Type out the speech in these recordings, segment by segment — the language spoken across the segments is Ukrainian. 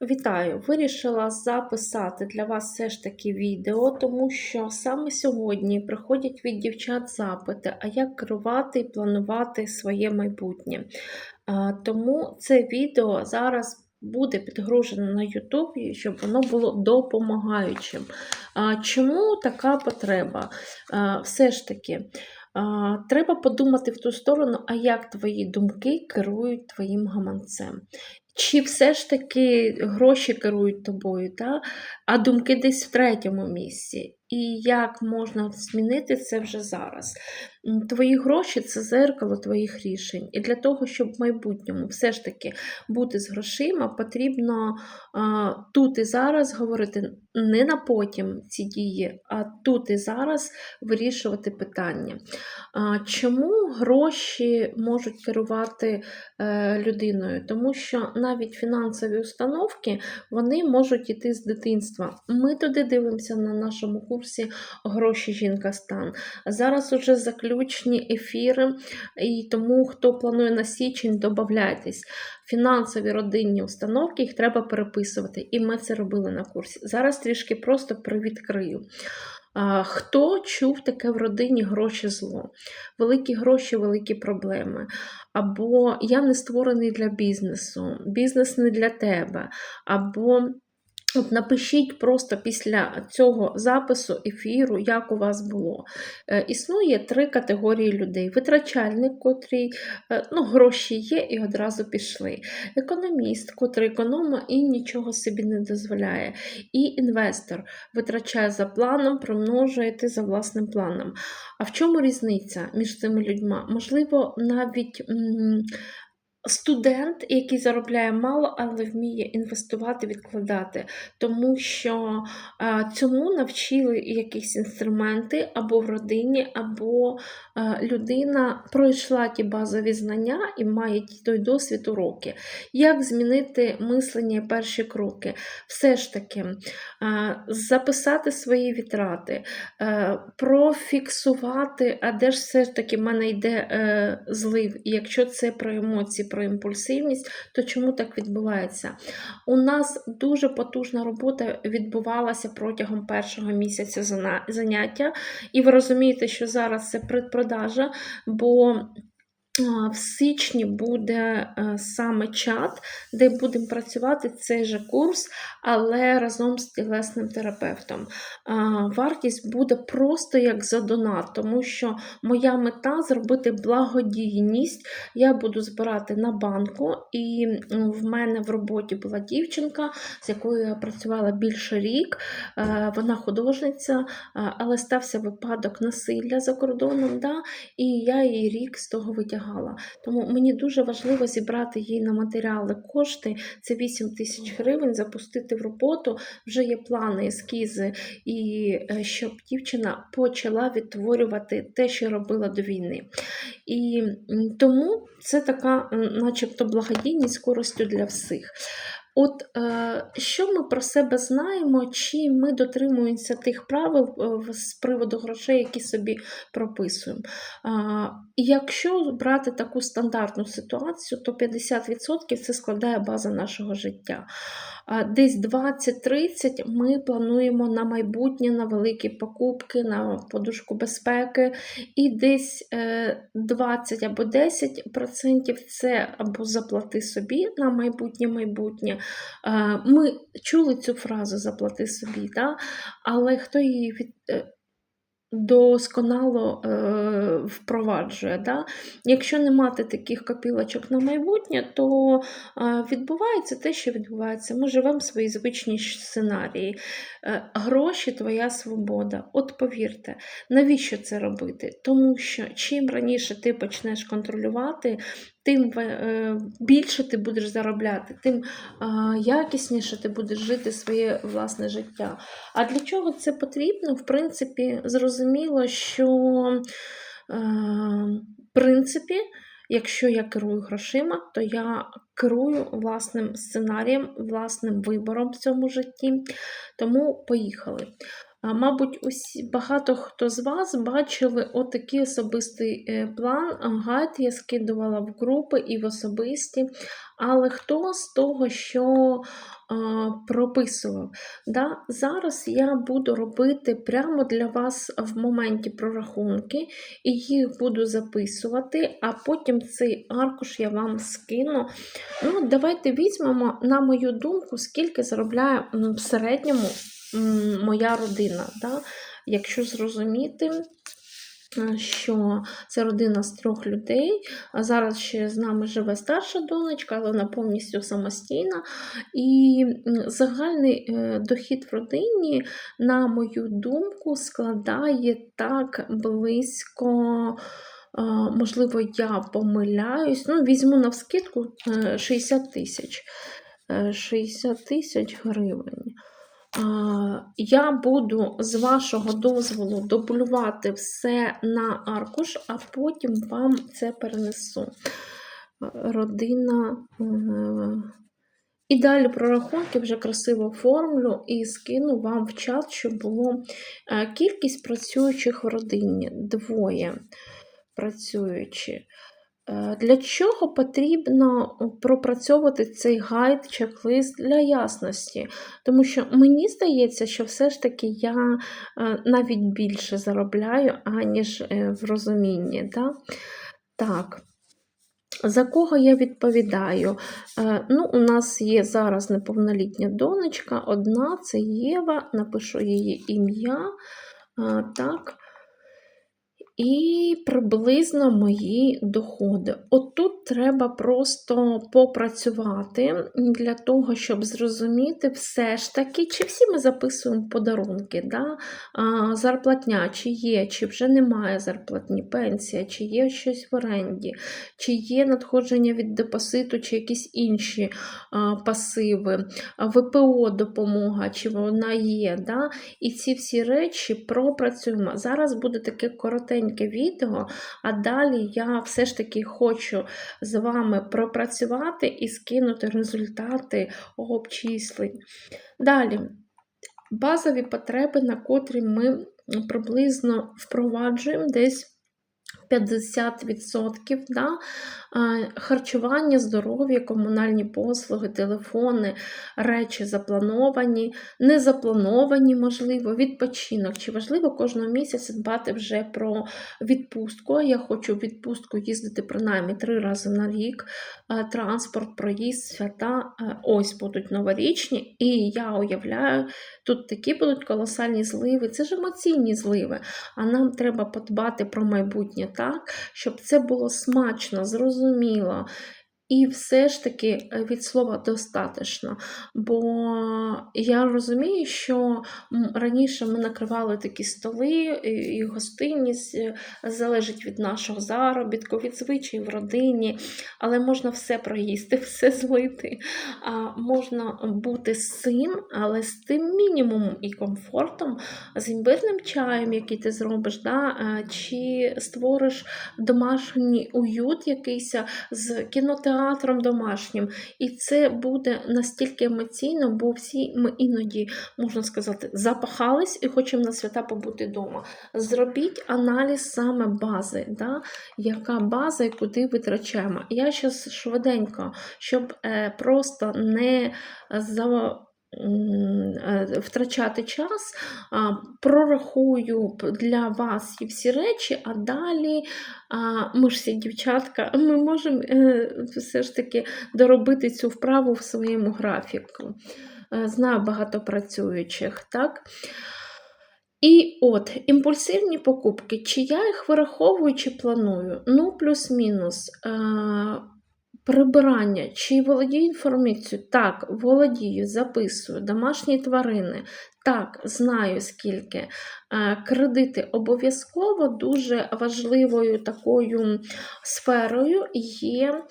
Вітаю! Вирішила записати для вас все ж таки відео, тому що саме сьогодні приходять від дівчат запити, а як керувати і планувати своє майбутнє. Тому це відео зараз буде підгружено на YouTube, щоб воно було допомагаючим. Чому така потреба? Все ж таки. Треба подумати в ту сторону, а як твої думки керують твоїм гаманцем. Чи все ж таки гроші керують тобою, та? а думки десь в третьому місці. І як можна змінити це вже зараз? Твої гроші це зеркало твоїх рішень. І для того, щоб в майбутньому все ж таки бути з грошима, потрібно а, тут і зараз говорити не на потім ці дії, а тут і зараз вирішувати питання. А, Чому гроші можуть керувати е, людиною? Тому що навіть фінансові установки вони можуть йти з дитинства. Ми туди дивимося на нашому курсі Гроші жінка стан. Зараз уже заключні ефіри, і тому хто планує на січень, додавайтесь. Фінансові родинні установки їх треба переписувати. І ми це робили на курсі. Зараз трішки просто привідкрию. Хто чув таке в родині гроші зло? Великі гроші, великі проблеми. Або я не створений для бізнесу, бізнес не для тебе. Або От напишіть просто після цього запису ефіру, як у вас було. Е, Існує три категорії людей: витрачальник, котрий е, ну, гроші є і одразу пішли. Економіст, котрий економа і нічого собі не дозволяє. І інвестор витрачає за планом, примножує ти за власним планом. А в чому різниця між цими людьми? Можливо, навіть. Студент, який заробляє мало, але вміє інвестувати, відкладати, тому що а, цьому навчили якісь інструменти або в родині, або а, людина пройшла ті базові знання і має той досвід уроки. Як змінити мислення і перші кроки? Все ж таки, а, записати свої витрати, е, профіксувати, а де ж все ж таки в мене йде е, злив, і якщо це про емоції, про імпульсивність, то чому так відбувається? У нас дуже потужна робота відбувалася протягом першого місяця заняття, і ви розумієте, що зараз це предпродажа, бо В січні буде е, саме чат, де будемо працювати цей же курс, але разом з тілесним терапевтом. Вартість буде просто як за донат, тому що моя мета зробити благодійність. Я буду збирати на банку, і в мене в роботі була дівчинка, з якою я працювала більше рік. Е, Вона художниця, але стався випадок насилля за кордоном. Да? І я її рік з того витягала. Тому мені дуже важливо зібрати їй на матеріали кошти. Це 8 тисяч гривень, запустити в роботу. Вже є плани, ескізи, і е, щоб дівчина почала відтворювати те, що робила до війни. І тому це така, начебто, благодійність з користю для всіх. От е, що ми про себе знаємо, чи ми дотримуємося тих правил е, з приводу грошей, які собі прописуємо. Якщо брати таку стандартну ситуацію, то 50% це складає база нашого життя. Десь 20-30 ми плануємо на майбутнє, на великі покупки, на подушку безпеки, і десь е, 20 або 10% це або заплати собі на майбутнє майбутнє. Е, Ми чули цю фразу заплати собі, да? але хто її від, е, досконало е, впроваджує. Да? Якщо не мати таких копілочок на майбутнє, то е, відбувається те, що відбувається. Ми живемо свої звичні сценарії. Е, гроші твоя свобода. От повірте, навіщо це робити? Тому що чим раніше ти почнеш контролювати, тим е, більше ти будеш заробляти, тим е, якісніше ти будеш жити своє власне життя. А для чого це потрібно? В принципі, зрозуміло, що е, в принципі, якщо я керую грошима, то я керую власним сценарієм, власним вибором в цьому житті. Тому поїхали. Мабуть, усі багато хто з вас бачили отакий особистий е, план. Гайд я скидувала в групи і в особисті. але хто з того, що а, прописував. Да? Зараз я буду робити прямо для вас в моменті прорахунки, і їх буду записувати, а потім цей аркуш я вам скину. Ну, Давайте візьмемо, на мою думку, скільки заробляє в середньому моя родина. Да? Якщо зрозуміти. е, Що це родина з трьох людей. А зараз ще з нами живе старша донечка, але вона повністю самостійна. І загальний е, дохід в родині, на мою думку, складає так близько. Можливо, я помиляюсь. Ну, візьму на вскидку е, 60 тисяч. Е, 60 тисяч гривень. Я буду з вашого дозволу дублювати все на аркуш, а потім вам це перенесу. Родина. е, І далі прорахунки вже красиво оформлю і скину вам в чат, щоб було е, кількість працюючих в родині двоє працюючі. Е, Для чого потрібно пропрацьовувати цей гайд, чек-лист для ясності? Тому що мені здається, що все ж таки я е, навіть більше заробляю, аніж е, в розумінні. Да? Так. За кого я відповідаю? Ну, у нас є зараз неповнолітня донечка, одна це Єва, напишу її ім'я. Так. І приблизно мої доходи. Отут треба просто попрацювати для того, щоб зрозуміти все ж таки, чи всі ми записуємо подарунки. Да? А, зарплатня, чи є, чи вже немає зарплатні, пенсія, чи є щось в оренді, чи є надходження від депозиту, чи якісь інші а, пасиви, ВПО допомога, чи вона є. Да? І ці всі речі пропрацюємо. Зараз буде таке коротеньке відео, а далі я все ж таки хочу з вами пропрацювати і скинути результати обчислень. Далі, базові потреби, на котрі ми приблизно впроваджуємо десь. 50%, да? Харчування, здоров'я, комунальні послуги, телефони, речі заплановані, не заплановані, можливо, відпочинок. Чи важливо кожного місяця дбати вже про відпустку? Я хочу в відпустку їздити принаймні три рази на рік. Транспорт, проїзд, свята. Ось будуть новорічні. І я уявляю, тут такі будуть колосальні зливи. Це ж емоційні зливи. А нам треба подбати про майбутнє так, щоб це було смачно, зрозуміло. І все ж таки е, від слова достатньо. Бо я розумію, що раніше ми накривали такі столи, і гостинність е, залежить від нашого заробітку, від звичаїв в родині, але можна все проїсти, все злити. А можна бути з цим, але з тим мінімумом і комфортом, з імбирним чаєм, який ти зробиш, да? е, чи створиш домашній уют якийсь з кінотеатром домашнім. І це буде настільки емоційно, бо всі ми іноді, можна сказати, запахались і хочемо на свята побути вдома. Зробіть аналіз саме бази, да? яка база і куди витрачаємо. Я зараз швиденько, щоб е, просто не за. е, Втрачати час, прорахую для вас всі речі, а далі ми ж всі дівчатка, ми можемо е, все ж таки доробити цю вправу в своєму графіку. Е, Знаю багато працюючих, так? І от імпульсивні покупки, чи я їх вираховую, чи планую? Ну, плюс-мінус. Е, Прибирання, чи володію інформацією? Так, володію, записую. Домашні тварини. Так, знаю скільки. Е, Кредити обов'язково дуже важливою такою сферою є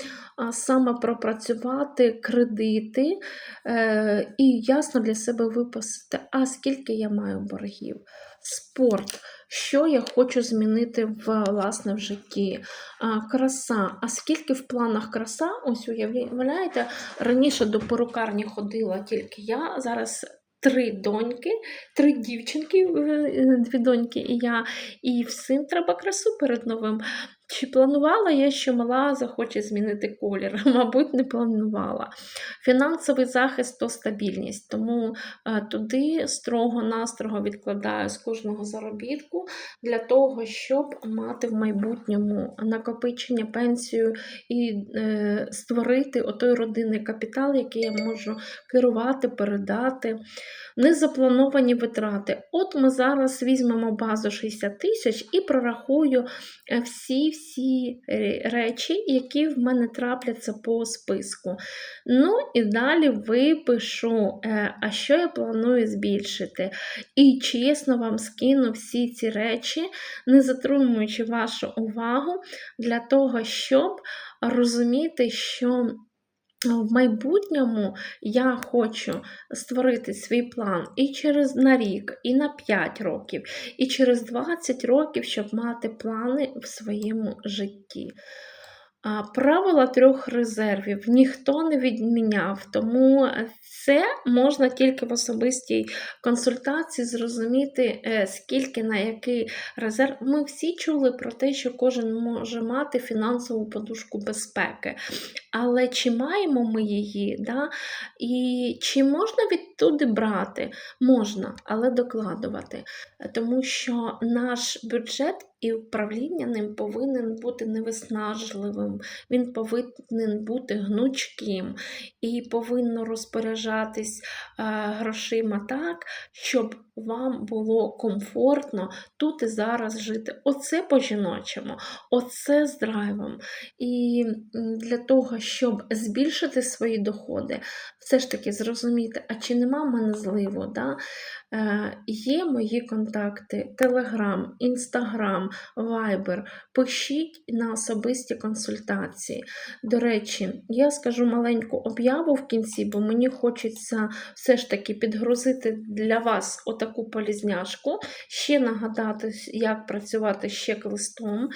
саме пропрацювати кредити е, і ясно для себе виписати, а скільки я маю боргів. Спорт, що я хочу змінити в, власне, в житті. Краса. А скільки в планах краса? Ось уявляєте, раніше до перукарні ходила тільки я, зараз. Три доньки, три дівчинки, е, дві доньки і я, і всім треба красу перед новим Чи планувала я, що мала захоче змінити колір? Мабуть, не планувала. Фінансовий захист то стабільність, тому е, туди строго-настрого відкладаю з кожного заробітку для того, щоб мати в майбутньому накопичення, пенсію і е, створити отой родинний капітал, який я можу керувати, передати. Незаплановані витрати. От ми зараз візьмемо базу 60 тисяч і прорахую е, всі-всі речі, які в мене трапляться по списку. Ну і далі випишу, е, а що я планую збільшити. І чесно вам скину всі ці речі, не затримуючи вашу увагу, для того, щоб розуміти, що в майбутньому я хочу створити свій план і через на рік, і на 5 років, і через 20 років, щоб мати плани в своєму житті. Правила трьох резервів ніхто не відміняв, тому це можна тільки в особистій консультації зрозуміти, е, скільки на який резерв. Ми всі чули про те, що кожен може мати фінансову подушку безпеки. Але чи маємо ми її? Да? І чи можна відтуди брати? Можна, але докладувати. Тому що наш бюджет і управління ним повинен бути невиснажливим, він повинен бути гнучким і повинно розпоряджатись е, грошима так, щоб вам було комфортно тут і зараз жити. Оце по-жіночому, оце з драйвом. І для того, щоб збільшити свої доходи, все ж таки зрозуміти, а чи нема мене зливу? Да? Е, Є мої контакти: Telegram, Instagram, Viber. Пишіть на особисті консультації. До речі, я скажу маленьку об'яву в кінці, бо мені хочеться все ж таки підгрузити для вас отаку полізняшку, ще нагадати, як працювати з чек-листом,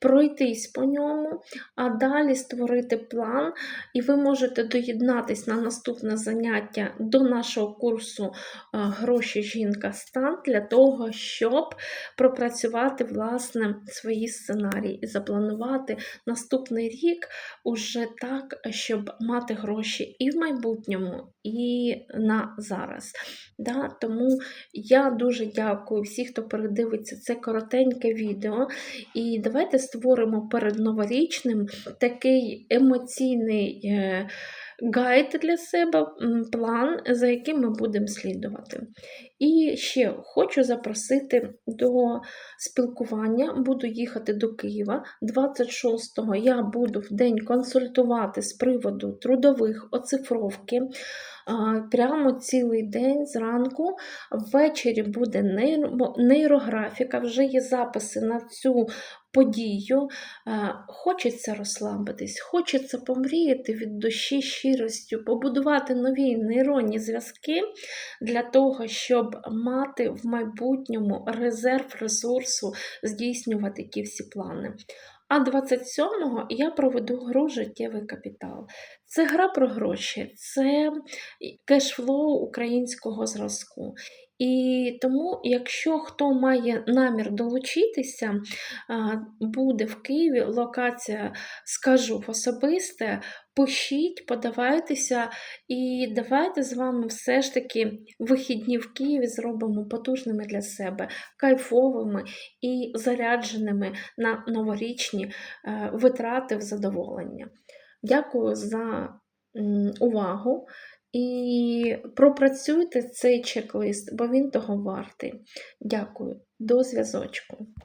пройтись по ньому, а далі створити план, і ви можете доєднатись на наступне заняття до нашого курсу Гроші жінка стан для того, щоб пропрацювати власне свої сценарії і запланувати наступний рік уже так, щоб мати гроші і в майбутньому, і на зараз. Да? Тому я дуже дякую всім, хто передивиться це коротеньке відео. І давайте створимо перед новорічним такий емоційний. Е, гайд для себе, план, за яким ми будемо слідувати. І ще хочу запросити до спілкування, буду їхати до Києва. 26-го я буду в день консультувати з приводу трудових оцифровки. Прямо цілий день зранку, ввечері буде нейрографіка, вже є записи на цю подію. Хочеться розслабитись, хочеться помріяти від душі щиростю, побудувати нові нейронні зв'язки для того, щоб мати в майбутньому резерв ресурсу, здійснювати ті всі плани. А 27-го я проведу гру життєвий капітал. Це гра про гроші, це кешфлоу українського зразку. І тому, якщо хто має намір долучитися, буде в Києві локація, скажу особисте, пишіть, подавайтеся, і давайте з вами все ж таки вихідні в Києві зробимо потужними для себе, кайфовими і зарядженими на новорічні е, витрати в задоволення. Дякую за увагу. І пропрацюйте цей чек-лист, бо він того вартий. Дякую, до зв'язочку.